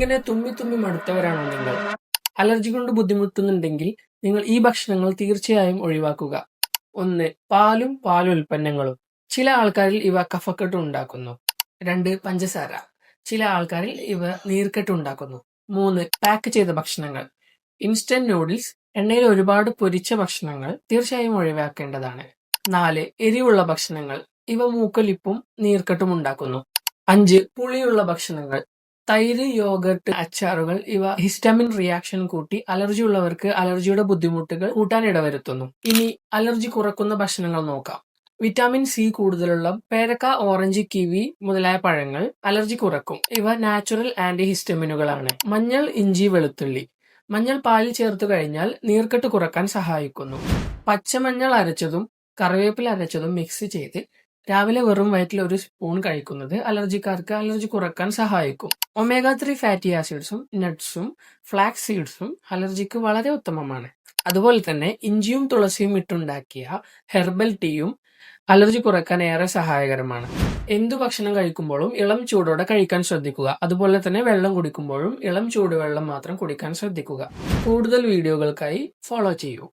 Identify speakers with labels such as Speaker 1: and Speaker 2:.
Speaker 1: ഇങ്ങനെ തുമ്മി തുമ്മി മടുത്തവരാണോ നിങ്ങൾ? അലർജി കൊണ്ട് ബുദ്ധിമുട്ടുന്നുണ്ടെങ്കിൽ നിങ്ങൾ ഈ ഭക്ഷണങ്ങൾ തീർച്ചയായും ഒഴിവാക്കുക. ഒന്ന് പാലും പാലുൽപ്പന്നങ്ങളും ചില ആൾക്കാരിൽ ഇവ കഫക്കെട്ട് ഉണ്ടാക്കുന്നു. രണ്ട് പഞ്ചസാര. ചില ആൾക്കാരിൽ ഇവ നീർക്കെട്ട് ഉണ്ടാക്കുന്നു. മൂന്ന് പാക്ക് ചെയ്ത ഭക്ഷണങ്ങൾ. ഇൻസ്റ്റന്റ് നൂഡിൽസ് എണ്ണയിൽ ഒരുപാട് പൊരിച്ച ഭക്ഷണങ്ങൾ തീർച്ചയായും ഒഴിവാക്കേണ്ടതാണ്. നാല് എരിവുള്ള ഭക്ഷണങ്ങൾ. ഇവ മൂക്കലിപ്പും നീർക്കെട്ടും ഉണ്ടാക്കുന്നു. അഞ്ച് പുളിയുള്ള ഭക്ഷണങ്ങൾ. തൈര് യോഗർട്ട് അച്ചാറുകൾ ഇവ ഹിസ്റ്റമിൻ റിയാക്ഷൻ കൂട്ടി അലർജി ഉള്ളവർക്ക് അലർജിയുടെ ബുദ്ധിമുട്ടുകൾ കൂട്ടാൻ ഇടവരുത്തുന്നു. ഇനി അലർജി കുറക്കുന്ന ഭക്ഷണങ്ങൾ നോക്കാം. വിറ്റാമിൻ സി കൂടുതലുള്ള പേരക്ക ഓറഞ്ച് കിവി മുതലായ പഴങ്ങൾ അലർജി കുറക്കും. ഇവ നാച്ചുറൽ ആന്റി ഹിസ്റ്റമിനുകളാണ് മഞ്ഞൾ ഇഞ്ചി വെളുത്തുള്ളി. മഞ്ഞൾ പാലിൽ ചേർത്ത് കഴിഞ്ഞാൽ നീർക്കെട്ട് കുറയ്ക്കാൻ സഹായിക്കുന്നു. പച്ചമഞ്ഞൾ അരച്ചതും കറിവേപ്പില അരച്ചതും മിക്സ് ചെയ്ത് രാവിലെ വെറും വയറ്റിൽ ഒരു സ്പൂൺ കഴിക്കുന്നത് അലർജിക്കാർക്ക് അലർജി കുറയ്ക്കാൻ സഹായിക്കും. ഒമേഗ ത്രീ ഫാറ്റി ആസിഡ്സും നട്ട്സും ഫ്ലാക്സ് സീഡ്സും അലർജിക്ക് വളരെ ഉത്തമമാണ്. അതുപോലെ തന്നെ ഇഞ്ചിയും തുളസിയും ഇട്ടുണ്ടാക്കിയ ഹെർബൽ ടീയും അലർജി കുറയ്ക്കാൻ ഏറെ സഹായകരമാണ്. എന്തു ഭക്ഷണം കഴിക്കുമ്പോഴും ഇളം ചൂടോടെ കഴിക്കാൻ ശ്രദ്ധിക്കുക. അതുപോലെ തന്നെ വെള്ളം കുടിക്കുമ്പോഴും ഇളം ചൂടുവെള്ളം മാത്രം കുടിക്കാൻ ശ്രദ്ധിക്കുക. കൂടുതൽ വീഡിയോകൾക്കായി ഫോളോ ചെയ്യൂ.